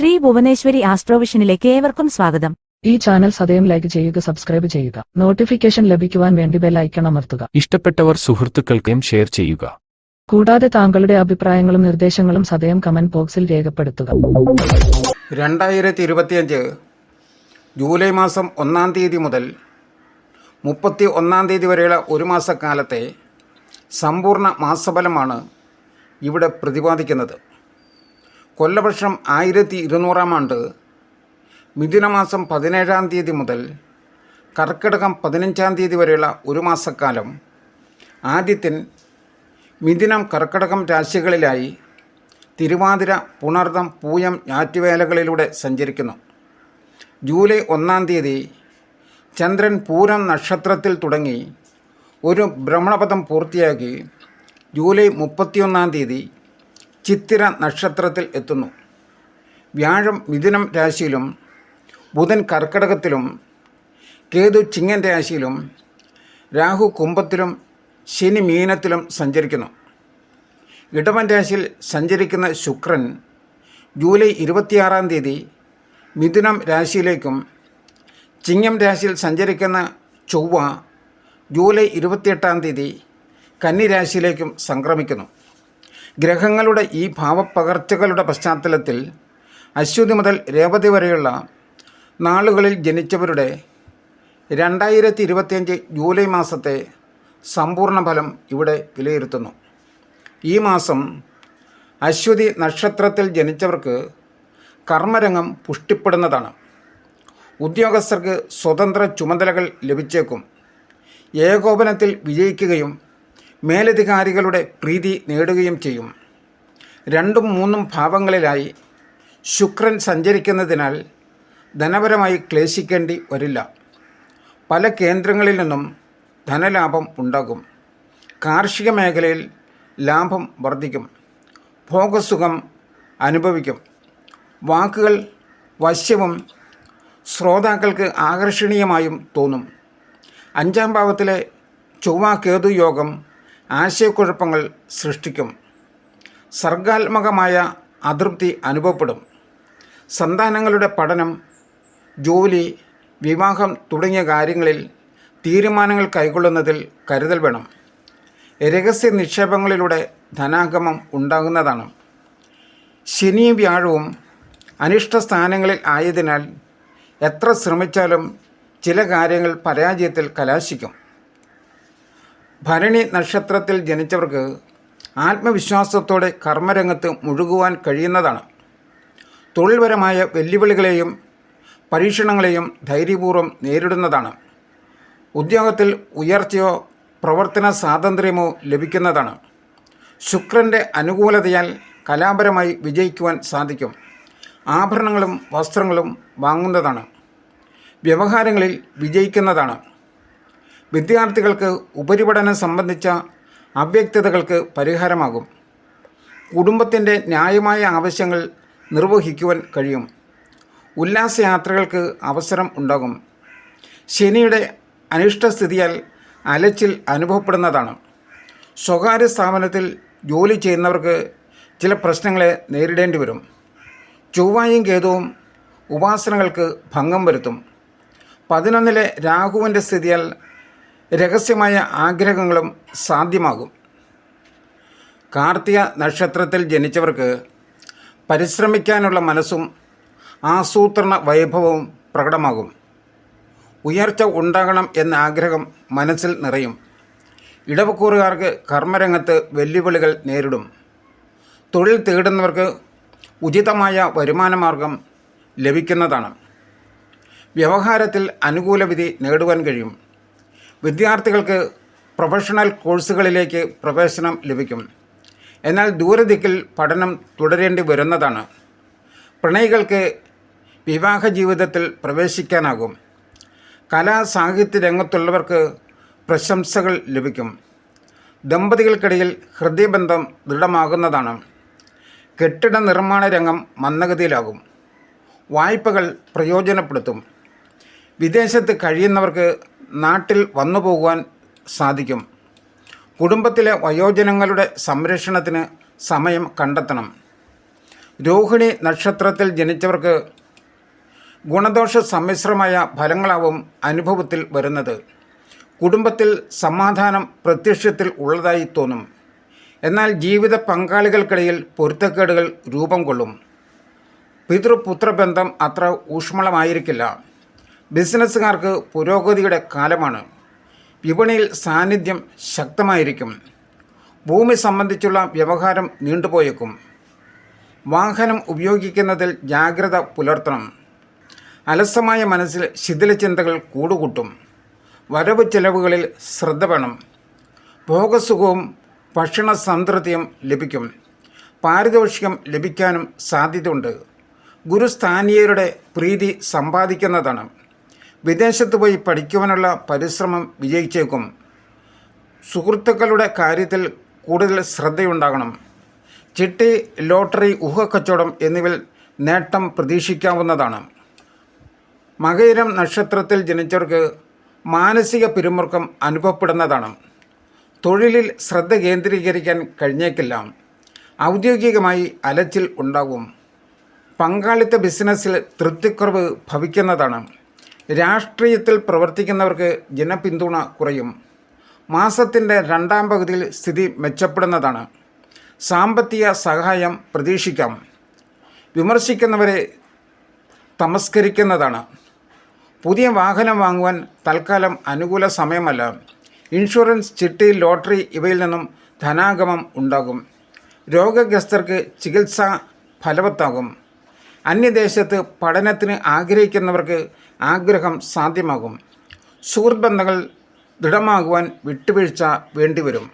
ശ്രീ ഭുവനേശ്വരി ആസ്ട്രോവിഷനിലേക്ക് ഏവർക്കും സ്വാഗതം. ഈ ചാനൽ സദയം ലൈക്ക് ചെയ്യുക സബ്സ്ക്രൈബ് ചെയ്യുക. നോട്ടിഫിക്കേഷൻ ലഭിക്കുവാൻ വേണ്ടി ബെൽ ഐക്കൺ അമർത്തുക. ഇഷ്ടപ്പെട്ടവർ സുഹൃത്തുക്കൾക്കും ഷെയർ ചെയ്യുക. കൂടാതെ താങ്കളുടെ അഭിപ്രായങ്ങളും നിർദ്ദേശങ്ങളും സദയം കമന്റ് ബോക്സിൽ രേഖപ്പെടുത്തുക. രണ്ടായിരത്തി ഇരുപത്തിയഞ്ച് ജൂലൈ മാസം ഒന്നാം തീയതി മുതൽ മുപ്പത്തി ഒന്നാം തീയതി വരെയുള്ള ഒരു മാസക്കാലത്തെ സമ്പൂർണ മാസഫലമാണ് ഇവിടെ പ്രതിപാദിക്കുന്നത്. കൊല്ലവർഷം ആയിരത്തി ഇരുന്നൂറാം ആണ്ട് മിഥുനമാസം പതിനേഴാം തീയതി മുതൽ കർക്കിടകം പതിനഞ്ചാം തീയതി വരെയുള്ള ഒരു മാസക്കാലം ആദ്യത്തിൻ മിഥുനം കർക്കിടകം രാശികളിലായി തിരുവാതിര പുണർദം പൂയം ഞാറ്റുവേലകളിലൂടെ സഞ്ചരിക്കുന്നു. ജൂലൈ ഒന്നാം തീയതി ചന്ദ്രൻ പൂരം നക്ഷത്രത്തിൽ തുടങ്ങി ഒരു ഭ്രമണപഥം പൂർത്തിയാക്കി ജൂലൈ മുപ്പത്തിയൊന്നാം തീയതി ചിത്തിര നക്ഷത്രത്തിൽ എത്തുന്നു. വ്യാഴം മിഥുനം രാശിയിലും ബുധൻ കർക്കടകത്തിലും കേതു ചിങ്ങൻ രാശിയിലും രാഹു കുംഭത്തിലും ശനി മീനത്തിലും സഞ്ചരിക്കുന്നു. ഇടവൻ രാശിയിൽ സഞ്ചരിക്കുന്ന ശുക്രൻ ജൂലൈ ഇരുപത്തിയാറാം തീയതി മിഥുനം രാശിയിലേക്കും ചിങ്ങം രാശിയിൽ സഞ്ചരിക്കുന്ന ചൊവ്വ ജൂലൈ ഇരുപത്തിയെട്ടാം തീയതി കന്നി രാശിയിലേക്കും സംക്രമിക്കുന്നു. ഗ്രഹങ്ങളുടെ ഈ ഭാവപ്പകർച്ചകളുടെ പശ്ചാത്തലത്തിൽ അശ്വതി മുതൽ രേവതി വരെയുള്ള നാളുകളിൽ ജനിച്ചവരുടെ രണ്ടായിരത്തി ഇരുപത്തിയഞ്ച് ജൂലൈ മാസത്തെ സമ്പൂർണ ഫലം ഇവിടെ വിലയിരുത്തുന്നു. ഈ മാസം അശ്വതി നക്ഷത്രത്തിൽ ജനിച്ചവർക്ക് കർമ്മരംഗം പുഷ്ടിപ്പെടുന്നതാണ്. ഉദ്യോഗസ്ഥർക്ക് സ്വതന്ത്ര ചുമതലകൾ ലഭിച്ചേക്കും. ഏകോപനത്തിൽ വിജയിക്കുകയും മേലധികാരികളുടെ പ്രീതി നേടുകയും ചെയ്യും. രണ്ടും മൂന്നും ഭാവങ്ങളിലായി ശുക്രൻ സഞ്ചരിക്കുന്നതിനാൽ ധനപരമായി ക്ലേശിക്കേണ്ടി വരില്ല. പല കേന്ദ്രങ്ങളിൽ നിന്നും ധനലാഭം ഉണ്ടാകും. കാർഷിക മേഖലയിൽ ലാഭം വർദ്ധിക്കും. ഭോഗസുഖം അനുഭവിക്കും. വാക്കുകൾ വശ്യവും ശ്രോതാക്കൾക്ക് ആകർഷണീയമായും തോന്നും. അഞ്ചാം ഭാവത്തിലെ ചൊവ്വാ കേതു യോഗം ആശയക്കുഴപ്പങ്ങൾ സൃഷ്ടിക്കും. സർഗാത്മകമായ അതൃപ്തി അനുഭവപ്പെടും. സന്താനങ്ങളുടെ പഠനം ജോലി വിവാഹം തുടങ്ങിയ കാര്യങ്ങളിൽ തീരുമാനങ്ങൾ കൈക്കൊള്ളുന്നതിൽ കരുതൽ വേണം. രഹസ്യ നിക്ഷേപങ്ങളിലൂടെ ധനാഗമം ഉണ്ടാകുന്നതാണ്. ശനിയും വ്യാഴവും അനിഷ്ട സ്ഥാനങ്ങളിൽ ആയതിനാൽ എത്ര ശ്രമിച്ചാലും ചില കാര്യങ്ങൾ പരാജയത്തിൽ കലാശിക്കും. ഭരണി നക്ഷത്രത്തിൽ ജനിച്ചവർക്ക് ആത്മവിശ്വാസത്തോടെ കർമ്മരംഗത്ത് മുഴുകുവാൻ കഴിയുന്നതാണ്. തൊഴിൽപരമായ വെല്ലുവിളികളെയും പരീക്ഷണങ്ങളെയും ധൈര്യപൂർവം നേരിടുന്നതാണ്. ഉദ്യോഗത്തിൽ ഉയർച്ചയോ പ്രവർത്തന സ്വാതന്ത്ര്യമോ ലഭിക്കുന്നതാണ്. ശുക്രന്റെ അനുകൂലതയാൽ കലാപരമായി വിജയിക്കുവാൻ സാധിക്കും. ആഭരണങ്ങളും വസ്ത്രങ്ങളും വാങ്ങുന്നതാണ്. വ്യവഹാരങ്ങളിൽ വിജയിക്കുന്നതാണ്. വിദ്യാർത്ഥികൾക്ക് ഉപരിപഠനം സംബന്ധിച്ച അവ്യക്തതകൾക്ക് പരിഹാരമാകും. കുടുംബത്തിന്റെ ന്യായമായ ആവശ്യങ്ങൾ നിർവഹിക്കുവാൻ കഴിയും. ഉല്ലാസയാത്രകൾക്ക് അവസരം ഉണ്ടാകും. ശനിയുടെ അനിഷ്ടസ്ഥിതിയാൽ അലച്ചിൽ അനുഭവപ്പെടുന്നതാണ്. സ്വകാര്യ സ്ഥാപനത്തിൽ ജോലി ചെയ്യുന്നവർക്ക് ചില പ്രശ്നങ്ങളെ നേരിടേണ്ടി വരും. ചൊവ്വായും കേതുവും ഉപാസനകൾക്ക് ഭംഗം വരുത്തും. പതിനൊന്നിലെ രാഹുവിന്റെ സ്ഥിതിയാൽ രഹസ്യമായ ആഗ്രഹങ്ങളും സാധ്യമാകും. കാർത്തിക നക്ഷത്രത്തിൽ ജനിച്ചവർക്ക് പരിശ്രമിക്കാനുള്ള മനസ്സും ആസൂത്രണ വൈഭവവും പ്രകടമാകും. ഉയർച്ച ഉണ്ടാകണം എന്ന ആഗ്രഹം മനസ്സിൽ നിറയും. ഇടവക്കൂറുകാർക്ക് കർമ്മരംഗത്ത് വെല്ലുവിളികൾ നേരിടും. തൊഴിൽ തേടുന്നവർക്ക് ഉചിതമായ വരുമാനമാർഗം ലഭിക്കുന്നതാണ്. വ്യവഹാരത്തിൽ അനുകൂല വിധി നേടുവാൻ കഴിയും. വിദ്യാർത്ഥികൾക്ക് പ്രൊഫഷണൽ കോഴ്സുകളിലേക്ക് പ്രവേശനം ലഭിക്കും. എന്നാൽ ദൂരദിക്കിൽ പഠനം തുടരേണ്ടി വരുന്നതാണ്. പ്രണയികൾക്ക് വിവാഹ ജീവിതത്തിൽ പ്രവേശിക്കാനാകും. കലാ സാഹിത്യ രംഗത്തുള്ളവർക്ക് പ്രശംസകൾ ലഭിക്കും. ദമ്പതികൾക്കിടയിൽ ഹൃദയബന്ധം ദൃഢമാകുന്നതാണ്. കെട്ടിട നിർമ്മാണ രംഗം മന്ദഗതിയിലാകും. വായ്പകൾ പ്രയോജനപ്പെടുത്തും. വിദേശത്ത് കഴിയുന്നവർക്ക് നാട്ടിൽ വന്നു പോകുവാൻ സാധിക്കും. കുടുംബത്തിലെ വയോജനങ്ങളുടെ സംരക്ഷണത്തിന് സമയം കണ്ടെത്തണം. രോഹിണി നക്ഷത്രത്തിൽ ജനിച്ചവർക്ക് ഗുണദോഷ സമ്മിശ്രമായ ഫലങ്ങളാവും അനുഭവത്തിൽ വരുന്നത്. കുടുംബത്തിൽ സമാധാനം പ്രത്യക്ഷത്തിൽ ഉള്ളതായി തോന്നും. എന്നാൽ ജീവിത പങ്കാളികൾക്കിടയിൽ പൊരുത്തക്കേടുകൾ രൂപം കൊള്ളും. പിതൃപുത്രബന്ധം അത്ര ഊഷ്മളമായിരിക്കില്ല. ബിസിനസ്സുകാർക്ക് പുരോഗതിയുടെ കാലമാണ്. വിപണിയിൽ സാന്നിധ്യം ശക്തമായിരിക്കും. ഭൂമി സംബന്ധിച്ചുള്ള വ്യവഹാരം നീണ്ടുപോയേക്കും. വാഹനം ഉപയോഗിക്കുന്നതിൽ ജാഗ്രത പുലർത്തണം. അലസമായ മനസ്സിൽ ശിഥിലചിന്തകൾ കൂടുകൂട്ടും. വരവ് ചെലവുകളിൽ ശ്രദ്ധ വേണം. ഭോഗസുഖവും ഭക്ഷണ സംതൃപ്തിയും ലഭിക്കും. പാരിതോഷികം ലഭിക്കാനും സാധ്യതയുണ്ട്. ഗുരുസ്ഥാനീയരുടെ പ്രീതി സമ്പാദിക്കുന്നതാണ്. വിദേശത്ത് പോയി പഠിക്കുവാനുള്ള പരിശ്രമം വിജയിച്ചേക്കും. സുഹൃത്തുക്കളുടെ കാര്യത്തിൽ കൂടുതൽ ശ്രദ്ധയുണ്ടാകണം. ചിട്ടി ലോട്ടറി ഊഹക്കച്ചവടം എന്നിവയിൽ നേട്ടം പ്രതീക്ഷിക്കാവുന്നതാണ്. മകയിരം നക്ഷത്രത്തിൽ ജനിച്ചവർക്ക് മാനസിക പിരിമുറുക്കം അനുഭവപ്പെടുന്നതാണ്. തൊഴിലിൽ ശ്രദ്ധ കേന്ദ്രീകരിക്കാൻ കഴിഞ്ഞേക്കില്ല. ഔദ്യോഗികമായി അലച്ചിൽ ഉണ്ടാകും. പങ്കാളിത്ത ബിസിനസ്സിൽ തൃപ്തിക്കുറവ് ഭവിക്കുന്നതാണ്. രാഷ്ട്രീയത്തിൽ പ്രവർത്തിക്കുന്നവർക്ക് ജനപിന്തുണ കുറയും. മാസത്തിന്റെ രണ്ടാം പകുതിയിൽ സ്ഥിതി മെച്ചപ്പെടുന്നതാണ്. സാമ്പത്തിക സഹായം പ്രതീക്ഷിക്കാം. വിമർശിക്കുന്നവരെ തമസ്കരിക്കുന്നതാണ്. പുതിയ വാഹനം വാങ്ങുവാൻ തൽക്കാലം അനുകൂല സമയമല്ല. ഇൻഷുറൻസ് ചിട്ടി ലോട്ടറി ഇവയിൽ നിന്നും ധനാഗമം ഉണ്ടാകും. രോഗഗ്രസ്തർക്ക് ചികിത്സ ഫലവത്താകും. അന്യദേശത്ത് പഠനത്തിന് ആഗ്രഹിക്കുന്നവർക്ക് ആഗ്രഹം സാധ്യമാകും. സുഹൃത്ബന്ധങ്ങൾ ദൃഢമാകുവാൻ വിട്ടുവീഴ്ച വേണ്ടിവരും.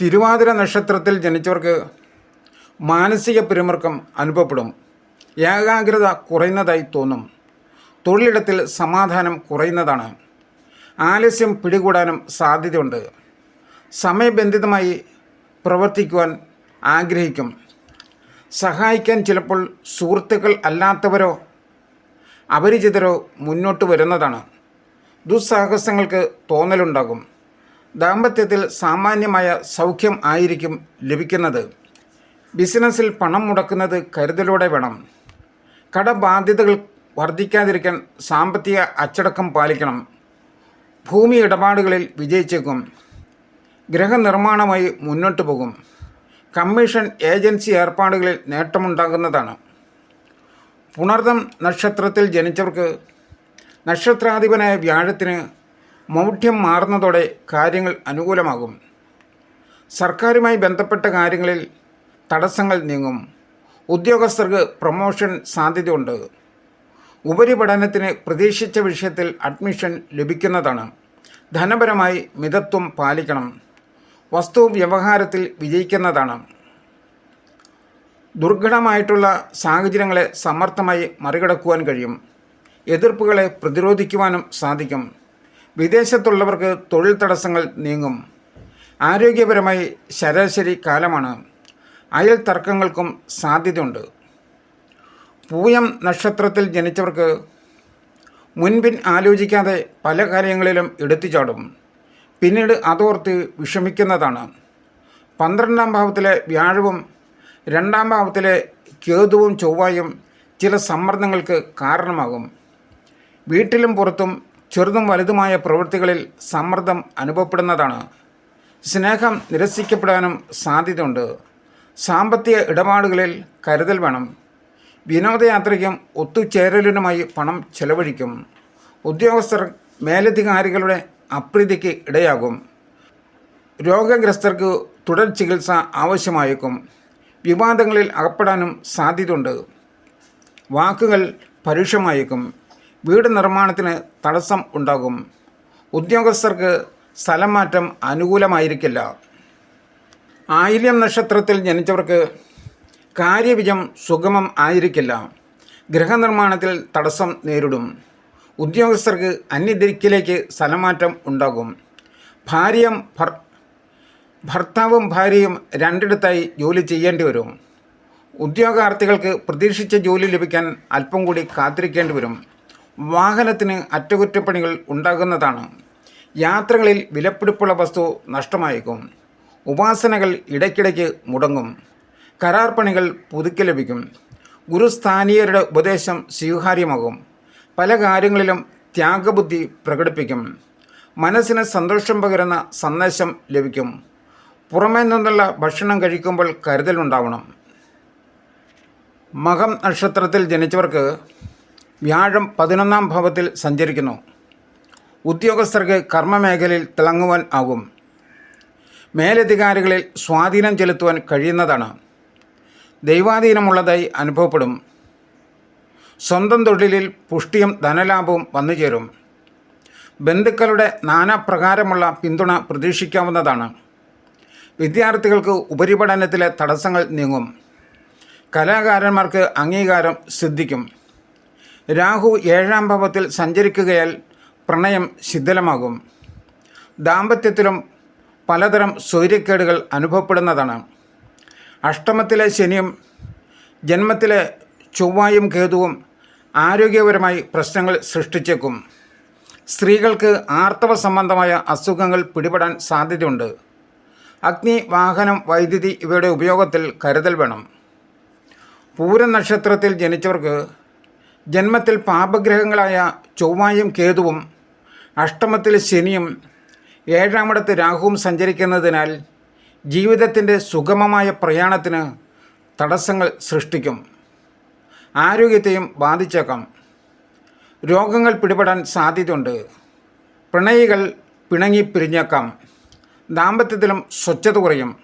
തിരുവാതിര നക്ഷത്രത്തിൽ ജനിച്ചവർക്ക് മാനസിക പിരിമുറുക്കം അനുഭവപ്പെടും. ഏകാഗ്രത കുറയുന്നതായി തോന്നും. തൊഴിലിടത്തിൽ സമാധാനം കുറയുന്നതാണ്. ആലസ്യം പിടികൂടാനും സാധ്യതയുണ്ട്. സമയബന്ധിതമായി പ്രവർത്തിക്കുവാൻ ആഗ്രഹിക്കും. സഹായിക്കാൻ ചിലപ്പോൾ സുഹൃത്തുക്കൾ അല്ലാത്തവരോ അപരിചിതരോ മുന്നോട്ട് വരുന്നതാണ്. ദുസ്സാഹസങ്ങൾക്ക് തോന്നലുണ്ടാകും. ദാമ്പത്യത്തിൽ സാമാന്യമായ സൗഖ്യം ആയിരിക്കും ലഭിക്കുന്നത്. ബിസിനസ്സിൽ പണം മുടക്കുന്നത് കരുതലോടെ വേണം. കടബാധ്യതകൾ വർദ്ധിക്കാതിരിക്കാൻ സാമ്പത്തിക അച്ചടക്കം പാലിക്കണം. ഭൂമി ഇടപാടുകളിൽ വിജയിച്ചേക്കും. ഗ്രഹനിർമ്മാണമായി മുന്നോട്ട് പോകും. കമ്മീഷൻ ഏജൻസി ഏർപ്പാടുകളിൽ നേട്ടമുണ്ടാകുന്നതാണ്. പുണർദം നക്ഷത്രത്തിൽ ജനിച്ചവർക്ക് നക്ഷത്രാധിപനായ വ്യാഴത്തിന് മൗഢ്യം മാറുന്നതോടെ കാര്യങ്ങൾ അനുകൂലമാകും. സർക്കാരുമായി ബന്ധപ്പെട്ട കാര്യങ്ങളിൽ തടസ്സങ്ങൾ നീങ്ങും. ഉദ്യോഗസ്ഥർക്ക് പ്രൊമോഷൻ സാധ്യതയുണ്ട്. ഉപരിപഠനത്തിന് പ്രതീക്ഷിച്ച വിഷയത്തിൽ അഡ്മിഷൻ ലഭിക്കുന്നതാണ്. ധനപരമായി മിതത്വം പാലിക്കണം. വസ്തു വ്യവഹാരത്തിൽ വിജയിക്കുന്നതാണ്. ദുർഘടമായിട്ടുള്ള സാഹചര്യങ്ങളെ സമർത്ഥമായി മറികടക്കുവാൻ കഴിയും. എതിർപ്പുകളെ പ്രതിരോധിക്കുവാനും സാധിക്കും. വിദേശത്തുള്ളവർക്ക് തൊഴിൽ തടസ്സങ്ങൾ നീങ്ങും. ആരോഗ്യപരമായി ശരാശരി കാലമാണ്. അയൽ തർക്കങ്ങൾക്കും സാധ്യതയുണ്ട്. പൂയം നക്ഷത്രത്തിൽ ജനിച്ചവർക്ക് മുൻപിൻ ആലോചിക്കാതെ പല കാര്യങ്ങളിലും എടുത്തുചാടും. പിന്നീട് അതോർത്ത് വിഷമിക്കുന്നതാണ്. പന്ത്രണ്ടാം ഭാവത്തിലെ വ്യാഴവും രണ്ടാം ഭാവത്തിലെ കേതുവും ചൊവ്വായും ചില സമ്മർദ്ദങ്ങൾക്ക് കാരണമാകും. വീട്ടിലും പുറത്തും ചെറുതും വലുതുമായ പ്രവൃത്തികളിൽ സമ്മർദ്ദം അനുഭവപ്പെടുന്നതാണ്. സ്നേഹം നിരസിക്കപ്പെടാനും സാധ്യതയുണ്ട്. സാമ്പത്തിക ഇടപാടുകളിൽ കരുതൽ വേണം. വിനോദയാത്രയ്ക്കും ഒത്തുചേരലിനുമായി പണം ചെലവഴിക്കും. ഉദ്യോഗസ്ഥർ മേലധികാരികളുടെ അപ്രീതിക്ക് ഇടയാകും. രോഗഗ്രസ്തർക്ക് തുടർ ചികിത്സ ആവശ്യമായേക്കും. വിവാദങ്ങളിൽ അകപ്പെടാനും സാധ്യതയുണ്ട്. വാക്കുകൾ പരുഷമായേക്കും വീട് നിർമ്മാണത്തിന് തടസ്സം ഉണ്ടാകും. ഉദ്യോഗസ്ഥർക്ക് സ്ഥലം മാറ്റം അനുകൂലമായിരിക്കില്ല. ആയില്യം നക്ഷത്രത്തിൽ ജനിച്ചവർക്ക് കാര്യവിജം സുഗമം ആയിരിക്കില്ല. ഗൃഹനിർമ്മാണത്തിൽ തടസ്സം നേരിടും. ഉദ്യോഗസ്ഥർക്ക് അന്യദിക്കിലേക്ക് സ്ഥലമാറ്റം ഉണ്ടാകും. ഭാര്യം ഭർത്താവും ഭാര്യയും രണ്ടിടത്തായി ജോലി ചെയ്യേണ്ടി വരും. ഉദ്യോഗാർത്ഥികൾക്ക് പ്രതീക്ഷിച്ച ജോലി ലഭിക്കാൻ അല്പം കൂടി കാത്തിരിക്കേണ്ടി വരും. വാഹനത്തിന് അറ്റകുറ്റപ്പണികൾ ഉണ്ടാകുന്നതാണ്. യാത്രകളിൽ വിലപിടിപ്പുള്ള വസ്തു നഷ്ടമായേക്കും. ഉപാസനകൾ ഇടയ്ക്കിടയ്ക്ക് മുടങ്ങും. കരാർ പണികൾ പുതുക്കി ലഭിക്കും. ഗുരുസ്ഥാനീയരുടെ ഉപദേശം സ്വീകാര്യമാകും. പല കാര്യങ്ങളിലും ത്യാഗബുദ്ധി പ്രകടിപ്പിക്കും. മനസ്സിന് സന്തോഷം പകരുന്ന സന്ദേശം ലഭിക്കും. പുറമേ നിന്നുള്ള ഭക്ഷണം കഴിക്കുമ്പോൾ കരുതലുണ്ടാവണം. മകം നക്ഷത്രത്തിൽ ജനിച്ചവർക്ക് വ്യാഴം പതിനൊന്നാം ഭാവത്തിൽ സഞ്ചരിക്കുന്നു. ഉദ്യോഗസ്ഥർക്ക് കർമ്മമേഖലയിൽ തിളങ്ങുവാൻ ആകും. മേലധികാരികളിൽ സ്വാധീനം ചെലുത്തുവാൻ കഴിയുന്നതാണ്. ദൈവാധീനമുള്ളതായി അനുഭവപ്പെടും. സ്വന്തം തൊഴിലിൽ പുഷ്ടിയും ധനലാഭവും വന്നു ചേരും ബന്ധുക്കളുടെ നാനാപ്രകാരമുള്ള പിന്തുണ പ്രതീക്ഷിക്കാവുന്നതാണ്. വിദ്യാർത്ഥികൾക്ക് ഉപരിപഠനത്തിലെ തടസ്സങ്ങൾ നീങ്ങും. കലാകാരന്മാർക്ക് അംഗീകാരം സിദ്ധിക്കും. രാഹു ഏഴാം ഭാവത്തിൽ സഞ്ചരിക്കുകയാൽ പ്രണയം ശിഥിലമാകും. ദാമ്പത്യത്തിലും പലതരം സൂര്യക്കേടുകൾ അനുഭവപ്പെടുന്നതാണ്. അഷ്ടമത്തിലെ ശനിയും ജന്മത്തിലെ ചൊവ്വായും കേതുവും ആരോഗ്യപരമായി പ്രശ്നങ്ങൾ സൃഷ്ടിച്ചേക്കും. സ്ത്രീകൾക്ക് ആർത്തവ സംബന്ധമായ അസുഖങ്ങൾ പിടിപെടാൻ സാധ്യതയുണ്ട്. അഗ്നി വാഹനം വൈദ്യുതി ഇവയുടെ ഉപയോഗത്തിൽ കരുതൽ വേണം. പൂരനക്ഷത്രത്തിൽ ജനിച്ചവർക്ക് ജന്മത്തിൽ പാപഗ്രഹങ്ങളായ ചൊവ്വായും കേതുവും അഷ്ടമത്തിൽ ശനിയും ഏഴാമിടത്ത് രാഹുവും സഞ്ചരിക്കുന്നതിനാൽ ജീവിതത്തിന്റെ സുഗമമായ പ്രയാണത്തിന് തടസ്സങ്ങൾ സൃഷ്ടിക്കും. ആരോഗ്യത്തെയും ബാധിച്ചേക്കാം. രോഗങ്ങൾ പിടിപെടാൻ സാധ്യതയുണ്ട്. പ്രണയികൾ പിണങ്ങി പിരിഞ്ഞേക്കാം. ദാമ്പത്യത്തിലും സ്വച്ഛത കുറയും.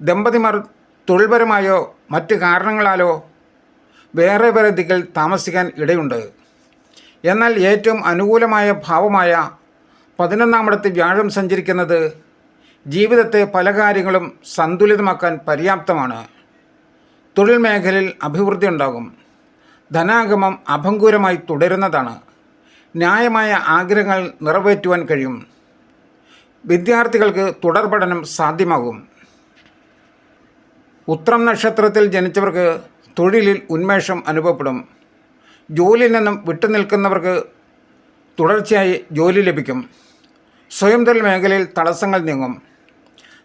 ദമ്പതിമാർ തൊഴിൽപരമായോ മറ്റ് കാരണങ്ങളാലോ വേറെ വേറെ ദിക്കിൽ താമസിക്കാൻ ഇടയുണ്ട്. എന്നാൽ ഏറ്റവും അനുകൂലമായ ഭാവമായ പതിനൊന്നാമിടത്ത് വ്യാഴം സഞ്ചരിക്കുന്നത് ജീവിതത്തെ പല കാര്യങ്ങളും സന്തുലിതമാക്കാൻ പര്യാപ്തമാണ്. തൊഴിൽ മേഖലയിൽ അഭിവൃദ്ധി ഉണ്ടാകും. ധനാഗമം അഭങ്കൂരമായി തുടരുന്നതാണ്. ന്യായമായ ആഗ്രഹങ്ങൾ നിറവേറ്റുവാൻ കഴിയും. വിദ്യാർത്ഥികൾക്ക് തുടർ പഠനം സാധ്യമാകും. ഉത്രം നക്ഷത്രത്തിൽ ജനിച്ചവർക്ക് തൊഴിലിൽ ഉന്മേഷം അനുഭവപ്പെടും. ജോലിയിൽ നിന്നും വിട്ടുനിൽക്കുന്നവർക്ക് തുടർച്ചയായി ജോലി ലഭിക്കും. സ്വയം തൊഴിൽ മേഖലയിൽ തടസ്സങ്ങൾ നീങ്ങും.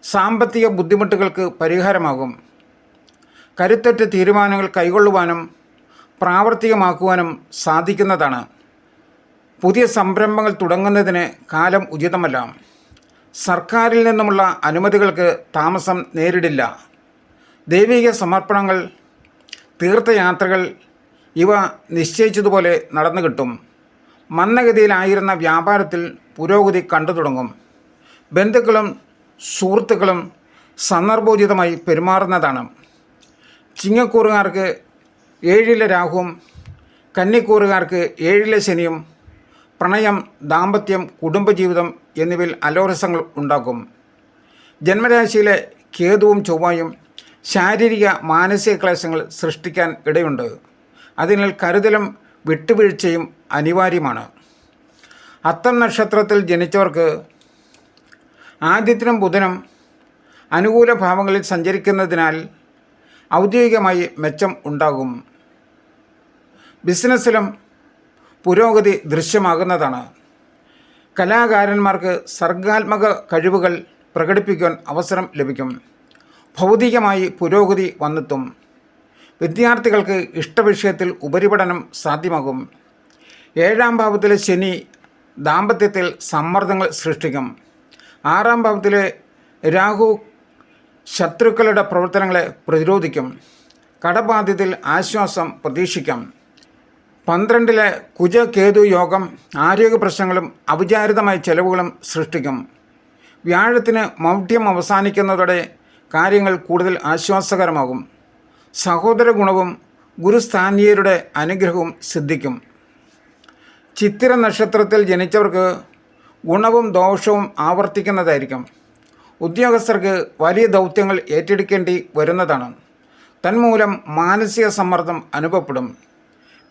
സാമ്പത്തിക ബുദ്ധിമുട്ടുകൾക്ക് പരിഹാരമാകും. കരുത്തറ്റ തീരുമാനങ്ങൾ കൈകൊള്ളുവാനും പ്രാവർത്തികമാക്കുവാനും സാധിക്കുന്നതാണ്. പുതിയ സംരംഭങ്ങൾ തുടങ്ങുന്നതിന് കാലം ഉചിതമല്ല. സർക്കാരിൽ നിന്നുമുള്ള അനുമതികൾക്ക് താമസം നേരിടില്ല. ദൈവിക സമർപ്പണങ്ങൾ തീർത്ഥയാത്രകൾ ഇവ നിശ്ചയിച്ചതുപോലെ നടന്നു കിട്ടും. മന്ദഗതിയിലായിരുന്ന വ്യാപാരത്തിൽ പുരോഗതി കണ്ടു തുടങ്ങും. ബന്ധുക്കളും സുഹൃത്തുക്കളും സന്ദർഭോചിതമായി പെരുമാറുന്നതാണ്. ചിങ്ങക്കൂറുകാർക്ക് ഏഴിലെ രാഹുവും കന്നിക്കൂറുകാർക്ക് ഏഴിലെ ശനിയും പ്രണയം ദാമ്പത്യം കുടുംബജീവിതം എന്നിവയിൽ അലോരസങ്ങൾ ഉണ്ടാക്കും ജന്മരാശിയിലെ കേതുവും ചൊവ്വായും ശാരീരിക മാനസിക ക്ലേശങ്ങൾ സൃഷ്ടിക്കാൻ ഇടയുണ്ട്. അതിനാൽ കരുതലും വിട്ടുവീഴ്ചയും അനിവാര്യമാണ്. അത്തം നക്ഷത്രത്തിൽ ജനിച്ചവർക്ക് ആദ്യത്തിനും ബുധനും അനുകൂല ഭാവങ്ങളിൽ സഞ്ചരിക്കുന്നതിനാൽ ഔദ്യോഗികമായി മെച്ചം ഉണ്ടാകും. ബിസിനസ്സിലും പുരോഗതി ദൃശ്യമാകുന്നതാണ്. കലാകാരന്മാർക്ക് സർഗാത്മക കഴിവുകൾ പ്രകടിപ്പിക്കാൻ അവസരം ലഭിക്കും. ഭൗതികമായി പുരോഗതി വന്നെത്തും. വിദ്യാർത്ഥികൾക്ക് ഇഷ്ടവിഷയത്തിൽ ഉപരിപഠനം സാധ്യമാകും. ഏഴാം ഭാവത്തിലെ ശനി ദാമ്പത്യത്തിൽ സമ്മർദ്ദങ്ങൾ സൃഷ്ടിക്കും. ആറാം ഭാവത്തിലെ രാഹു ശത്രുക്കളുടെ പ്രവർത്തനങ്ങളെ പ്രതിരോധിക്കും. കടബാധ്യതയിൽ ആശ്വാസം പ്രതീക്ഷിക്കാം. പന്ത്രണ്ടിലെ കുജകേതു യോഗം ആരോഗ്യ പ്രശ്നങ്ങളും അവിചാരിതമായ ചെലവുകളും സൃഷ്ടിക്കും. വ്യാഴത്തിന് മൗഢ്യം അവസാനിക്കുന്നതോടെ കാര്യങ്ങൾ കൂടുതൽ ആശ്വാസകരമാകും. സഹോദര ഗുണവും ഗുരുസ്ഥാനീയരുടെ അനുഗ്രഹവും സിദ്ധിക്കും. ചിത്തിര നക്ഷത്രത്തിൽ ജനിച്ചവർക്ക് ഗുണവും ദോഷവും ആവർത്തിക്കുന്നതായിരിക്കും. ഉദ്യോഗസ്ഥർക്ക് വലിയ ദൗത്യങ്ങൾ ഏറ്റെടുക്കേണ്ടി വരുന്നതാണ്. തന്മൂലം മാനസിക സമ്മർദ്ദം അനുഭവപ്പെടും.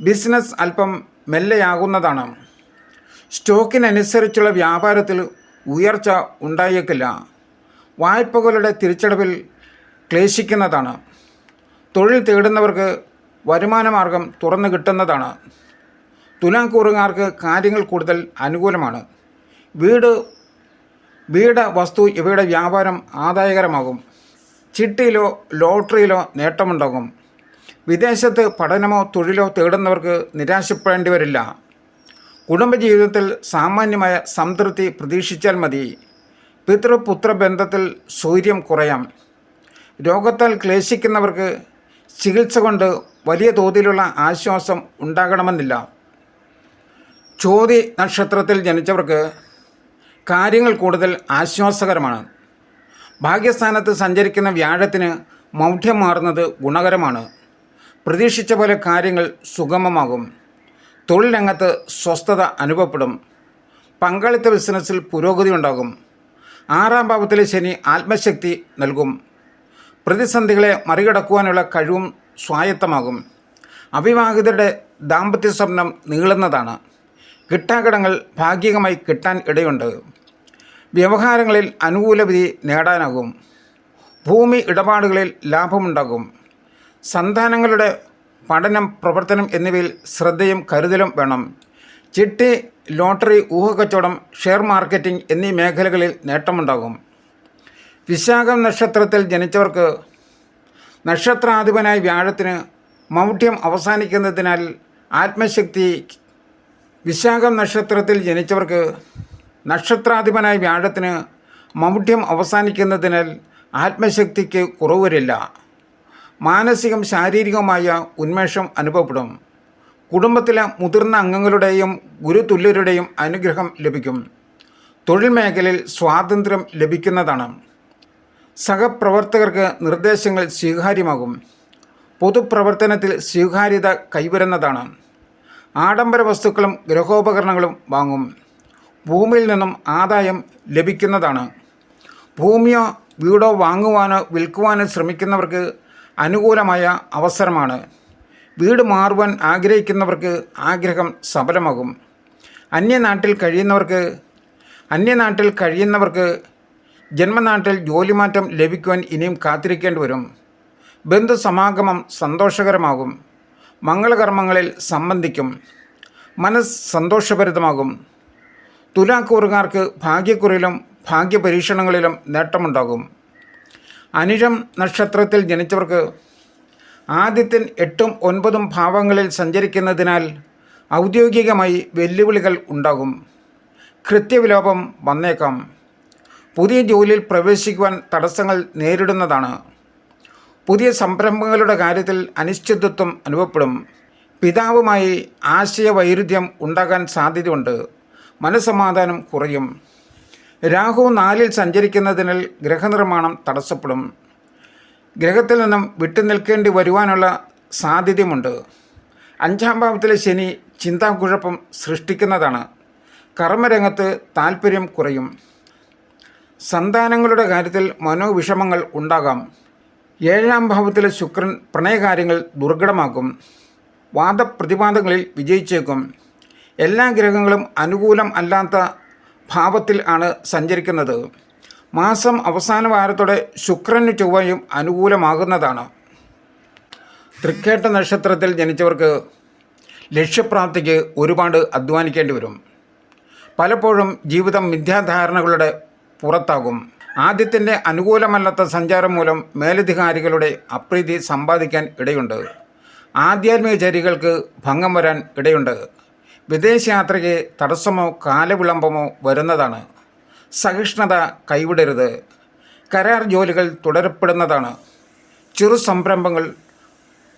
ബിസിനസ് അല്പം മെല്ലെയാകുന്നതാണ്. സ്റ്റോക്കിനനുസരിച്ചുള്ള വ്യാപാരത്തിൽ ഉയർച്ച ഉണ്ടായേക്കില്ല. വായ്പകളുടെ തിരിച്ചടവിൽ ക്ലേശിക്കുന്നതാണ്. തൊഴിൽ തേടുന്നവർക്ക് വരുമാനമാർഗം തുറന്നു കിട്ടുന്നതാണ്. തുലാക്കൂറുകാർക്ക് കാര്യങ്ങൾ കൂടുതൽ അനുകൂലമാണ്. വീട് വീട് വസ്തു ഇവയുടെ വ്യാപാരം ആദായകരമാകും. ചിട്ടിയിലോ ലോട്ടറിയിലോ നേട്ടമുണ്ടാകും. വിദേശത്ത് പഠനമോ തൊഴിലോ തേടുന്നവർക്ക് നിരാശപ്പെടേണ്ടി വരില്ല. കുടുംബജീവിതത്തിൽ സാമാന്യമായ സംതൃപ്തി പ്രതീക്ഷിച്ചാൽ മതി. പിതൃപുത്ര ബന്ധത്തിൽ സൂര്യം കുറയാം. രോഗത്താൽ ക്ലേശിക്കുന്നവർക്ക് ചികിത്സ കൊണ്ട് വലിയ തോതിലുള്ള ആശ്വാസം ഉണ്ടാകണമെന്നില്ല. ചോതി നക്ഷത്രത്തിൽ ജനിച്ചവർക്ക് കാര്യങ്ങൾ കൂടുതൽ ആശ്വാസകരമാണ്. ഭാഗ്യസ്ഥാനത്ത് സഞ്ചരിക്കുന്ന വ്യാഴത്തിന് മൗഢ്യം മാറുന്നത് ഗുണകരമാണ്. പ്രതീക്ഷിച്ച പോലെ കാര്യങ്ങൾ സുഗമമാകും. തൊഴിൽ രംഗത്ത് സ്വസ്ഥത അനുഭവപ്പെടും. പങ്കാളിത്ത ബിസിനസ്സിൽ പുരോഗതി ഉണ്ടാകും. ആറാം ഭാവത്തിലെ ശനി ആത്മശക്തി നൽകും. പ്രതിസന്ധികളെ മറികടക്കുവാനുള്ള കഴിവും സ്വായത്തമാകും. അവിവാഹിതരുടെ ദാമ്പത്യ സ്വപ്നം നീളുന്നതാണ്. കിട്ടാകടങ്ങൾ ഭാഗികമായി കിട്ടാൻ ഇടയുണ്ട്. വ്യവഹാരങ്ങളിൽ അനുകൂല വിധി നേടാനാകും. ഭൂമി ഇടപാടുകളിൽ ലാഭമുണ്ടാകും. സന്താനങ്ങളുടെ പഠനം പ്രവർത്തനം എന്നിവയിൽ ശ്രദ്ധയും കരുതലും വേണം. ചിട്ടി ലോട്ടറി ഊഹക്കച്ചവടം ഷെയർ മാർക്കറ്റിംഗ് എന്നീ മേഖലകളിൽ നേട്ടമുണ്ടാകും. വിശാഖം നക്ഷത്രത്തിൽ ജനിച്ചവർക്ക് നക്ഷത്രാധിപനായ വ്യാഴത്തിന് മൗഢ്യം അവസാനിക്കുന്നതിനാൽ ആത്മശക്തി വിശാഖം നക്ഷത്രത്തിൽ ജനിച്ചവർക്ക് നക്ഷത്രാധിപനായ വ്യാഴത്തിന് മൗഢ്യം അവസാനിക്കുന്നതിനാൽ ആത്മശക്തിക്ക് കുറവ് വരില്ല. മാനസികം ശാരീരികമായ ഉന്മേഷം അനുഭവപ്പെടും. കുടുംബത്തിലെ മുതിർന്ന അംഗങ്ങളുടെയും ഗുരുതുല്യരുടെയും അനുഗ്രഹം ലഭിക്കും. തൊഴിൽ മേഖലയിൽ സ്വാതന്ത്ര്യം ലഭിക്കുന്നതാണ്. സഹപ്രവർത്തകർക്ക് നിർദ്ദേശങ്ങൾ സ്വീകാര്യമാകും. പൊതുപ്രവർത്തനത്തിൽ സ്വീകാര്യത കൈവരുന്നതാണ്. ആഡംബര വസ്തുക്കളും ഗൃഹോപകരണങ്ങളും വാങ്ങും. ഭൂമിയിൽ നിന്നും ആദായം ലഭിക്കുന്നതാണ്. ഭൂമിയോ വീടോ വാങ്ങുവാനോ വിൽക്കുവാനോ ശ്രമിക്കുന്നവർക്ക് അനുകൂലമായ അവസരമാണ്. വീട് മാറുവാൻ ആഗ്രഹിക്കുന്നവർക്ക് ആഗ്രഹം സഫലമാകും അന്യനാട്ടിൽ കഴിയുന്നവർക്ക് അന്യനാട്ടിൽ കഴിയുന്നവർക്ക് ജന്മനാട്ടിൽ ജോലിമാറ്റം ലഭിക്കുവാൻ ഇനിയും കാത്തിരിക്കേണ്ടി വരും. ബന്ധുസമാഗമം സന്തോഷകരമാകും. മംഗളകർമ്മങ്ങളിൽ സംബന്ധിക്കും. മനസ്സ് സന്തോഷഭരിതമാകും. തുലാക്കൂറുകാർക്ക് ഭാഗ്യക്കുറിയിലും ഭാഗ്യപരീക്ഷണങ്ങളിലും നേട്ടമുണ്ടാകും. അനിഴം നക്ഷത്രത്തിൽ ജനിച്ചവർക്ക് ആദ്യത്തിൻ എട്ടും ഒൻപതും ഭാവങ്ങളിൽ സഞ്ചരിക്കുന്നതിനാൽ ഔദ്യോഗികമായി വെല്ലുവിളികൾ ഉണ്ടാകും. കൃത്യവിലോപം വന്നേക്കാം. പുതിയ ജോലിയിൽ പ്രവേശിക്കുവാൻ തടസ്സങ്ങൾ നേരിടുന്നതാണ്. പുതിയ സംരംഭങ്ങളുടെ കാര്യത്തിൽ അനിശ്ചിതത്വം അനുഭവപ്പെടും. പിതാവുമായി ആശയവൈരുദ്ധ്യം ഉണ്ടാകാൻ സാധ്യതയുണ്ട്. മനസമാധാനം കുറയും. രാഹു നാലിൽ സഞ്ചരിക്കുന്നതിനാൽ ഗ്രഹനിർമ്മാണം തടസ്സപ്പെടും. ഗ്രഹത്തിൽ നിന്നും വിട്ടുനിൽക്കേണ്ടി വരുവാനുള്ള സാധ്യതയുമുണ്ട്. അഞ്ചാം ഭാവത്തിലെ ശനി ചിന്താകുഴപ്പം സൃഷ്ടിക്കുന്നതാണ്. കർമ്മരംഗത്ത് താൽപ്പര്യം കുറയും. സന്താനങ്ങളുടെ കാര്യത്തിൽ മനോവിഷമങ്ങൾ ഉണ്ടാകാം. ഏഴാം ഭാവത്തിലെ ശുക്രൻ പ്രണയകാര്യങ്ങൾ ദുർഘടമാക്കും വാദപ്രതിവാദങ്ങളിൽ വിജയിച്ചേക്കും. എല്ലാ ഗ്രഹങ്ങളും അനുകൂലം അല്ലാത്ത ഭാവത്തിൽ ആണ് സഞ്ചരിക്കുന്നത്. മാസം അവസാന വാരത്തോടെ ശുക്രന് ചൊവ്വയും അനുകൂലമാകുന്നതാണ്. തൃക്കേട്ട നക്ഷത്രത്തിൽ ജനിച്ചവർക്ക് ലക്ഷ്യപ്രാപ്തിക്ക് ഒരുപാട് അധ്വാനിക്കേണ്ടി വരും. പലപ്പോഴും ജീവിതം മിഥ്യാധാരണകളുടെ പുറത്താകും. ആദ്യത്തിന്റെ അനുകൂലമല്ലാത്ത സഞ്ചാരം മൂലം മേലധികാരികളുടെ അപ്രീതി സമ്പാദിക്കാൻ ഇടയുണ്ട്. ആധ്യാത്മിക ചരികൾക്ക് ഭംഗം വരാൻ ഇടയുണ്ട്. വിദേശയാത്രയ്ക്ക് തടസ്സമോ കാലവിളംബമോ വരുന്നതാണ്. സഹിഷ്ണുത കൈവിടരുത്. കരാർ ജോലികൾ തുടരപ്പെടുന്നതാണ്. ചെറു സംരംഭങ്ങൾ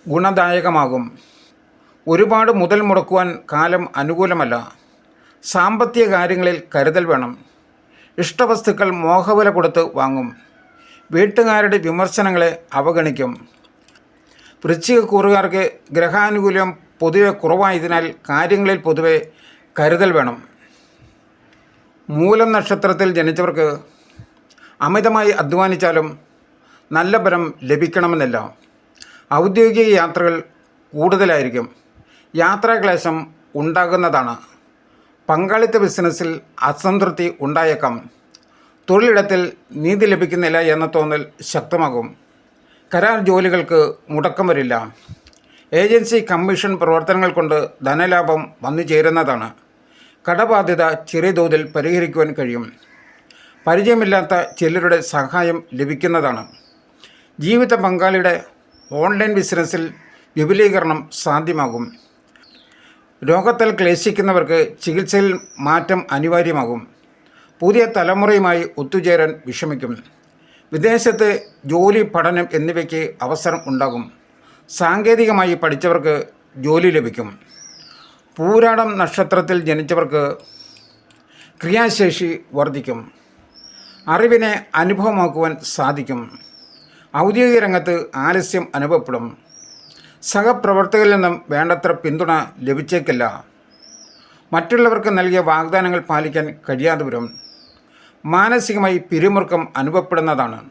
ഗുണദായകമാകും. ഒരുപാട് മുതൽ മുടക്കുവാൻ കാലം അനുകൂലമല്ല. സാമ്പത്തിക കാര്യങ്ങളിൽ കരുതൽ വേണം. ഇഷ്ടവസ്തുക്കൾ മോഹവില കൊടുത്ത് വാങ്ങും. വീട്ടുകാരുടെ വിമർശനങ്ങളെ അവഗണിക്കും. വൃശ്ചിക കൂറുകാർക്ക് ഗ്രഹാനുകൂല്യം പൊതുവെ കുറവായതിനാൽ കാര്യങ്ങളിൽ പൊതുവെ കരുതൽ വേണം. മൂലം നക്ഷത്രത്തിൽ ജനിച്ചവർക്ക് അമിതമായി അധ്വാനിച്ചാലും നല്ല ഫലം ലഭിക്കണമെന്നില്ല. ഔദ്യോഗിക യാത്രകൾ കൂടുതലായിരിക്കും. യാത്രാക്ലേശം ഉണ്ടാകുന്നതാണ്. പങ്കാളിത്ത ബിസിനസ്സിൽ അസംതൃപ്തി ഉണ്ടായേക്കാം. തൊഴിലിടത്തിൽ നീതി ലഭിക്കുന്നില്ല എന്ന തോന്നൽ ശക്തമാകും. കരാർ ജോലികൾക്ക് മുടക്കം വരില്ല. ഏജൻസി കമ്മീഷൻ പ്രവർത്തനങ്ങൾ കൊണ്ട് ധനലാഭം വന്നു ചേരുന്നതാണ്. കടബാധ്യത ചെറിയ തോതിൽ പരിഹരിക്കുവാൻ കഴിയും. പരിചയമില്ലാത്ത ചിലരുടെ സഹായം ലഭിക്കുന്നതാണ്. ജീവിത പങ്കാളിയുടെ ഓൺലൈൻ ബിസിനസ്സിൽ വിപുലീകരണം സാധ്യമാകും. രോഗത്താൽ ക്ലേശിക്കുന്നവർക്ക് ചികിത്സയിൽ മാറ്റം അനിവാര്യമാകും. പുതിയ തലമുറയുമായി ഒത്തുചേരാൻ വിഷമിക്കും. വിദേശത്ത് ജോലി പഠനം എന്നിവയ്ക്ക് അവസരം ഉണ്ടാകും. സാങ്കേതികമായി പഠിച്ചവർക്ക് ജോലി ലഭിക്കും. പൂരാടം നക്ഷത്രത്തിൽ ജനിച്ചവർക്ക് ക്രിയാശേഷി വർദ്ധിക്കും. അറിവിനെ അനുഭവമാക്കുവാൻ സാധിക്കും. ഔദ്യോഗിക രംഗത്ത് ആലസ്യം അനുഭവപ്പെടും. സഹപ്രവർത്തകരിൽ നിന്നും വേണ്ടത്ര പിന്തുണ ലഭിച്ചേക്കില്ല. മറ്റുള്ളവർക്ക് നൽകിയ വാഗ്ദാനങ്ങൾ പാലിക്കാൻ കഴിയാതെ വരും. മാനസികമായി പിരിമുറുക്കം അനുഭവപ്പെടുന്നതാണ്.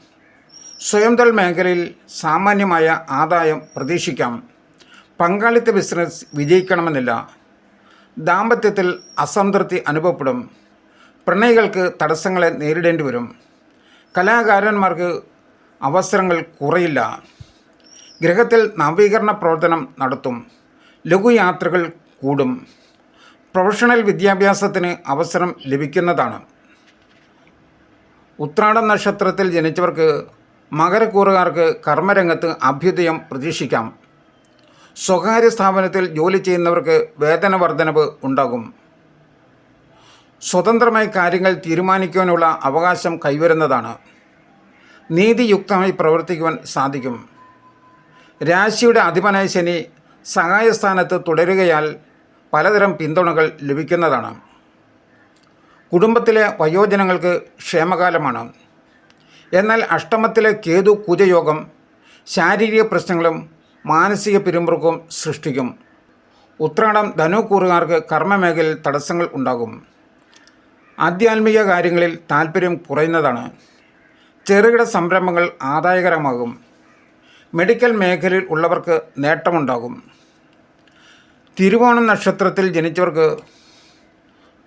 സ്വയം തൊഴിൽ മേഖലയിൽ സാമാന്യമായ ആദായം പ്രതീക്ഷിക്കാം. പങ്കാളിത്ത ബിസിനസ് വിജയിക്കണമെന്നില്ല. ദാമ്പത്യത്തിൽ അസംതൃപ്തി അനുഭവപ്പെടും. പ്രണയികൾക്ക് തടസ്സങ്ങളെ നേരിടേണ്ടി വരും. കലാകാരന്മാർക്ക് അവസരങ്ങൾ കുറയില്ല. ഗ്രഹത്തിൽ നവീകരണ പ്രവർത്തനം നടത്തും. ലഘുയാത്രകൾ കൂടും. പ്രൊഫഷണൽ വിദ്യാഭ്യാസത്തിന് അവസരം ലഭിക്കുന്നതാണ്. ഉത്രാടം നക്ഷത്രത്തിൽ ജനിച്ചവർക്ക് മകരക്കൂറുകാർക്ക് കർമ്മരംഗത്ത് അഭ്യുദയം പ്രതീക്ഷിക്കാം. സ്വകാര്യ സ്ഥാപനത്തിൽ ജോലി ചെയ്യുന്നവർക്ക് വേതന വർധനവ് ഉണ്ടാകും. സ്വതന്ത്രമായി കാര്യങ്ങൾ തീരുമാനിക്കുവാനുള്ള അവകാശം കൈവരുന്നതാണ്. നീതിയുക്തമായി പ്രവർത്തിക്കുവാൻ സാധിക്കും. രാശിയുടെ അധിപനായ ശനി സഹായസ്ഥാനത്ത് തുടരുകയാൽ പലതരം പിന്തുണകൾ ലഭിക്കുന്നതാണ്. കുടുംബത്തിലെ വയോജനങ്ങൾക്ക് ക്ഷേമകാലമാണ്. എന്നാൽ അഷ്ടമത്തിലെ കേതു കുജയോഗം ശാരീരിക പ്രശ്നങ്ങളും മാനസിക പിരിമുറുക്കവും സൃഷ്ടിക്കും. ഉത്രാടം ധനുക്കൂറുകാർക്ക് കർമ്മമേഖലയിൽ തടസ്സങ്ങൾ ഉണ്ടാകും. ആധ്യാത്മിക കാര്യങ്ങളിൽ താല്പര്യം കുറയുന്നതാണ്. ചെറുകിട സംരംഭങ്ങൾ ആദായകരമാകും. മെഡിക്കൽ മേഖലയിൽ ഉള്ളവർക്ക് നേട്ടമുണ്ടാകും. തിരുവോണം നക്ഷത്രത്തിൽ ജനിച്ചവർക്ക്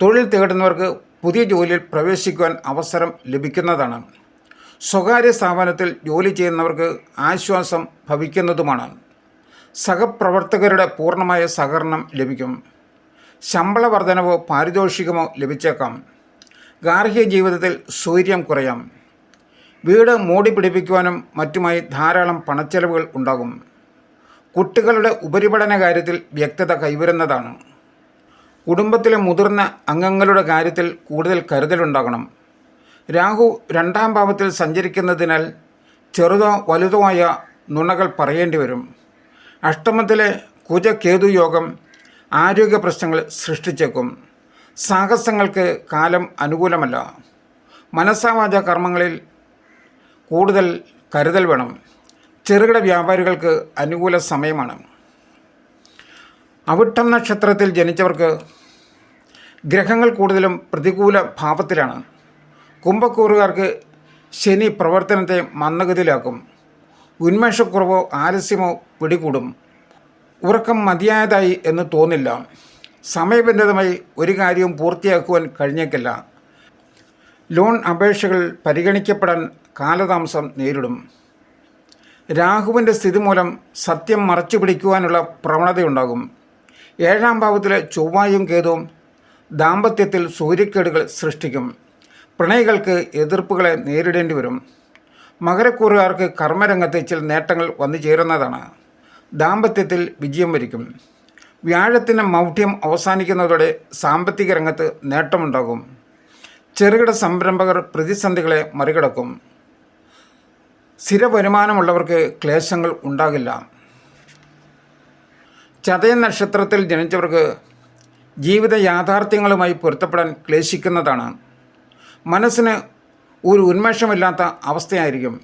തൊഴിൽ തേടുന്നവർക്ക് പുതിയ ജോലിയിൽ പ്രവേശിക്കുവാൻ അവസരം ലഭിക്കുന്നതാണ്. സ്വകാര്യ സ്ഥാപനത്തിൽ ജോലി ചെയ്യുന്നവർക്ക് ആശ്വാസം ഭവിക്കുന്നതുമാണ്. സഹപ്രവർത്തകരുടെ പൂർണമായ സഹകരണം ലഭിക്കും. ശമ്പള വർധനവോ പാരിതോഷികമോ ലഭിച്ചേക്കാം. ഗാർഹിക ജീവിതത്തിൽ സൂര്യം കുറയാം. വീട് മൂടി പിടിപ്പിക്കുവാനും മറ്റുമായി ധാരാളം പണച്ചെലവുകൾ ഉണ്ടാകും. കുട്ടികളുടെ ഉപരിപഠന കാര്യത്തിൽ വ്യക്തത കൈവരുന്നതാണ്. കുടുംബത്തിലെ മുതിർന്ന അംഗങ്ങളുടെ കാര്യത്തിൽ കൂടുതൽ കരുതലുണ്ടാകണം. രാഹു രണ്ടാം ഭാവത്തിൽ സഞ്ചരിക്കുന്നതിനാൽ ചെറുതോ വലുതോ ആയ നുണകൾ പറയേണ്ടി വരും. അഷ്ടമത്തിലെ കുജകേതു യോഗം ആരോഗ്യ പ്രശ്നങ്ങൾ സൃഷ്ടിച്ചേക്കും. സാഹസങ്ങൾക്ക് കാലം അനുകൂലമല്ല. മനസ്സാവാച കർമ്മങ്ങളിൽ കൂടുതൽ കരുതൽ വേണം. ചെറുകിട വ്യാപാരികൾക്ക് അനുകൂല സമയമാണ്. അവിട്ടം നക്ഷത്രത്തിൽ ജനിച്ചവർക്ക് ഗ്രഹങ്ങൾ കൂടുതലും പ്രതികൂല ഭാവത്തിലാണ്. കുംഭക്കൂറുകാർക്ക് ശനി പ്രവർത്തനത്തെ മന്ദഗതിയിലാക്കും. ഉന്മേഷക്കുറവോ ആലസ്യമോ പിടികൂടും. ഉറക്കം മതിയായതായി എന്ന് തോന്നില്ല. സമയബന്ധിതമായി ഒരു കാര്യവും പൂർത്തിയാക്കുവാൻ കഴിഞ്ഞേക്കില്ല. ലോൺ അപേക്ഷകൾ പരിഗണിക്കപ്പെടാൻ കാലതാമസം നേരിടും. രാഹുവിന്റെ സ്ഥിതി മൂലം സത്യം മറച്ചു പിടിക്കുവാനുള്ള പ്രവണതയുണ്ടാകും. ഏഴാം ഭാവത്തിലെ ചൊവ്വായും കേതുവും ദാമ്പത്യത്തിൽ സൂര്യക്കേടുകൾ സൃഷ്ടിക്കും. പ്രണയികൾക്ക് എതിർപ്പുകളെ നേരിടേണ്ടി വരും. മകരക്കൂറുകാർക്ക് കർമ്മരംഗത്ത് ചില നേട്ടങ്ങൾ വന്നു ചേരുന്നതാണ്. ദാമ്പത്യത്തിൽ വിജയം വരിക്കും. വ്യാഴത്തിന്റെ മൗഢ്യം അവസാനിക്കുന്നതോടെ സാമ്പത്തിക രംഗത്ത് നേട്ടമുണ്ടാകും. ചെറുകിട സംരംഭകർ പ്രതിസന്ധികളെ മറികടക്കും. സ്ഥിര വരുമാനമുള്ളവർക്ക് ക്ലേശങ്ങൾ ഉണ്ടാകില്ല. ചതയ നക്ഷത്രത്തിൽ ജനിച്ചവർക്ക് ജീവിത യാഥാർത്ഥ്യങ്ങളുമായി പൊരുത്തപ്പെടാൻ ക്ലേശിക്കുന്നതാണ്. മനസ്സിന് ഒരു ഉന്മേഷമില്ലാത്ത അവസ്ഥയായിരിക്കും.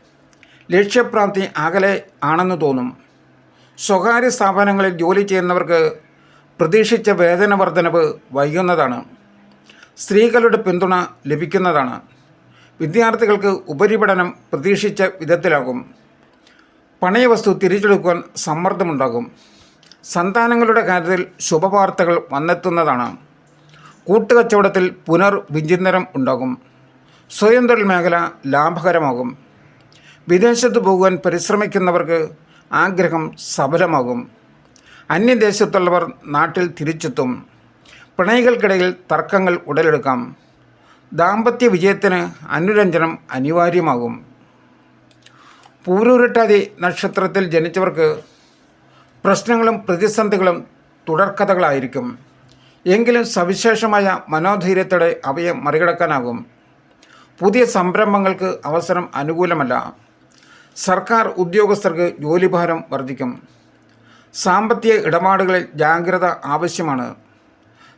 ലക്ഷ്യപ്രാപ്തി അകലെ ആണെന്ന് തോന്നും. സ്വകാര്യ സ്ഥാപനങ്ങളിൽ ജോലി ചെയ്യുന്നവർക്ക് പ്രതീക്ഷിച്ച വേതന വർധനവ് വൈകുന്നതാണ്. സ്ത്രീകളുടെ പിന്തുണ ലഭിക്കുന്നതാണ്. വിദ്യാർത്ഥികൾക്ക് ഉപരിപഠനം പ്രതീക്ഷിച്ച വിധത്തിലാകും. പണയവസ്തു തിരിച്ചെടുക്കുവാൻ സമ്മർദ്ദമുണ്ടാകും. സന്താനങ്ങളുടെ കാര്യത്തിൽ ശുഭവാർത്തകൾ വന്നെത്തുന്നതാണ്. കൂട്ടുകച്ചവടത്തിൽ പുനർവിചിന്തനം ഉണ്ടാകും. സ്വയം തൊഴിൽ മേഖല ലാഭകരമാകും. വിദേശത്ത് പോകുവാൻ പരിശ്രമിക്കുന്നവർക്ക് ആഗ്രഹം സഫലമാകും. അന്യദേശത്തുള്ളവർ നാട്ടിൽ തിരിച്ചെത്തും. പ്രണയികൾക്കിടയിൽ തർക്കങ്ങൾ ഉടലെടുക്കാം. ദാമ്പത്യ വിജയത്തിന് അനുരഞ്ജനം അനിവാര്യമാകും. പൂരൂരട്ടാതി നക്ഷത്രത്തിൽ ജനിച്ചവർക്ക് പ്രശ്നങ്ങളും പ്രതിസന്ധികളും തുടർക്കഥകളായിരിക്കും. എങ്കിലും സവിശേഷമായ മനോധൈര്യത്തോടെ അവയെ മറികടക്കാനാകും. പുതിയ സംരംഭങ്ങൾക്ക് അവസരം അനുകൂലമല്ല. സർക്കാർ ഉദ്യോഗസ്ഥർക്ക് ജോലിഭാരം വർദ്ധിക്കും. സാമ്പത്തിക ഇടപാടുകളിൽ ജാഗ്രത ആവശ്യമാണ്.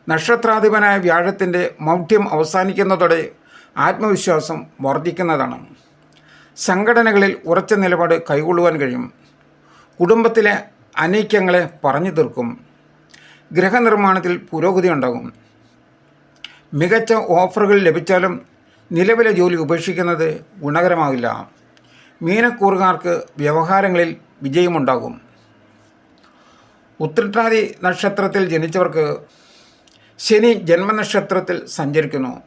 നക്ഷത്രാധിപനായ വ്യാഴത്തിന്റെ മൗഢ്യം അവസാനിക്കുന്നതോടെ ആത്മവിശ്വാസം വർദ്ധിക്കുന്നതാണ്. സംഘടനകളിൽ ഉറച്ച നിലപാട് കൈകൊള്ളുവാൻ കഴിയും. കുടുംബത്തിലെ അനൈക്യങ്ങളെ പറഞ്ഞു തീർക്കും. ഗൃഹനിർമ്മാണത്തിൽ പുരോഗതി ഉണ്ടാകും. മികച്ച ഓഫറുകൾ ലഭിച്ചാലും നിലവിലെ ജോലി ഉപേക്ഷിക്കുന്നത് ഗുണകരമാകില്ല. മീനക്കൂറുകാർക്ക് വ്യവഹാരങ്ങളിൽ വിജയമുണ്ടാകും. ഉത്രട്ടാതി നക്ഷത്രത്തിൽ ജനിച്ചവർക്ക് ശനി ജന്മനക്ഷത്രത്തിൽ സഞ്ചരിക്കുന്നു.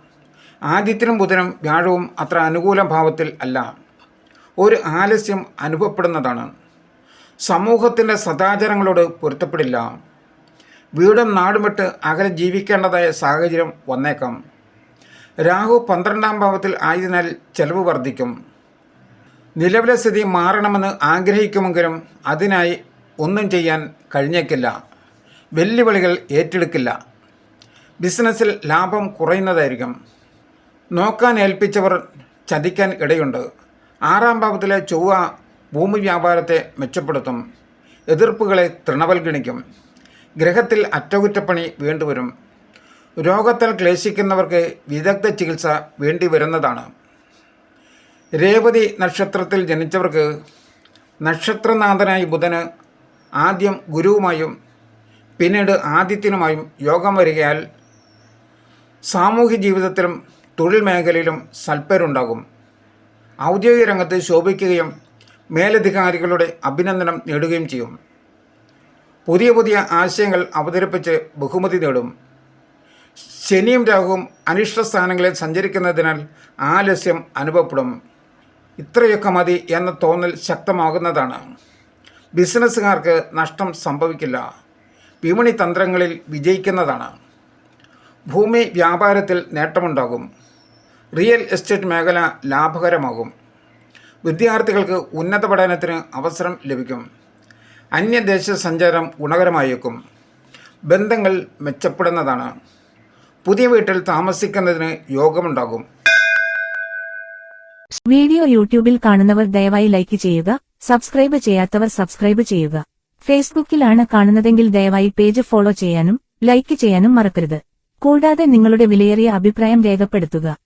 ആദിത്യനും ബുധനും വ്യാഴവും അത്ര അനുകൂല ഭാവത്തിൽ അല്ല. ഒരു ആലസ്യം അനുഭവപ്പെടുന്നതാണ്. സമൂഹത്തിന്റെ സദാചാരങ്ങളോട് പൊരുത്തപ്പെടില്ല. വീടും നാടും വിട്ട് അകലെ ജീവിക്കേണ്ടതായ സാഹചര്യം വന്നേക്കാം. രാഹു പന്ത്രണ്ടാം ഭാവത്തിൽ ആയതിനാൽ ചെലവ് വർദ്ധിക്കും. നിലവിലെ സ്ഥിതി മാറണമെന്ന് ആഗ്രഹിക്കുമെങ്കിലും അതിനായി ഒന്നും ചെയ്യാൻ കഴിഞ്ഞേക്കില്ല. വെല്ലുവിളികൾ ഏറ്റെടുക്കില്ല. ബിസിനസ്സിൽ ലാഭം കുറയുന്നതായിരിക്കും. നോക്കാൻ ഏൽപ്പിച്ചവർ ചതിക്കാൻ ഇടയുണ്ട്. ആറാം ഭാവത്തിലെ ചൊവ്വ ഭൂമി വ്യാപാരത്തെ മെച്ചപ്പെടുത്തും. എതിർപ്പുകളെ തൃണവൽഗണിക്കും. ഗ്രഹത്തിൽ അറ്റകുറ്റപ്പണി വേണ്ടിവരും. രോഗത്താൽ ക്ലേശിക്കുന്നവർക്ക് വിദഗ്ധ ചികിത്സ വേണ്ടി വരുന്നതാണ് രേവതി നക്ഷത്രത്തിൽ ജനിച്ചവർക്ക് നക്ഷത്രനാഥനായി ബുധന് ആദ്യം ഗുരുവുമായും പിന്നീട് ആദിത്യനുമായും യോഗം വരികയാൽ സാമൂഹ്യ ജീവിതത്തിലും തൊഴിൽ മേഖലയിലും സൽപ്പരുണ്ടാകും. ഔദ്യോഗിക രംഗത്ത് ശോഭിക്കുകയും മേലധികാരികളുടെ അഭിനന്ദനം നേടുകയും ചെയ്യും. പുതിയ പുതിയ ആശയങ്ങൾ അവതരിപ്പിച്ച് ബഹുമതി നേടും. ശനിയും രാഹുവും അനിഷ്ട സ്ഥാനങ്ങളിൽ സഞ്ചരിക്കുന്നതിനാൽ ആലസ്യം അനുഭവപ്പെടും. ഇത്രയൊക്കെ മതി എന്ന തോന്നൽ ശക്തമാകുന്നതാണ്. ബിസിനസ്സുകാർക്ക് നഷ്ടം സംഭവിക്കില്ല. വിപണി തന്ത്രങ്ങളിൽ വിജയിക്കുന്നതാണ്. ഭൂമി വ്യാപാരത്തിൽ നേട്ടമുണ്ടാകും. റിയൽ എസ്റ്റേറ്റ് മേഖല ലാഭകരമാകും. വിദ്യാർത്ഥികൾക്ക് ഉന്നത പഠനത്തിന് അവസരം ലഭിക്കും. അന്യദേശ സഞ്ചാരം ഗുണകരമായേക്കും. ബന്ധങ്ങൾ മെച്ചപ്പെടുന്നതാണ്. പുതിയ വീട്ടിൽ താമസിക്കുന്നതിന് യോഗമുണ്ടാകും. വീഡിയോ യൂട്യൂബിൽ കാണുന്നവർ ദയവായി ലൈക്ക് ചെയ്യുക സബ്സ്ക്രൈബ് ചെയ്യാത്തവർ സബ്സ്ക്രൈബ് ചെയ്യുക. ഫേസ്ബുക്കിലാണ് കാണുന്നതെങ്കിൽ ദയവായി പേജ് ഫോളോ ചെയ്യാനും ലൈക്ക് ചെയ്യാനും മറക്കരുത്. കൂടാതെ നിങ്ങളുടെ വിലയേറിയ അഭിപ്രായം രേഖപ്പെടുത്തുക.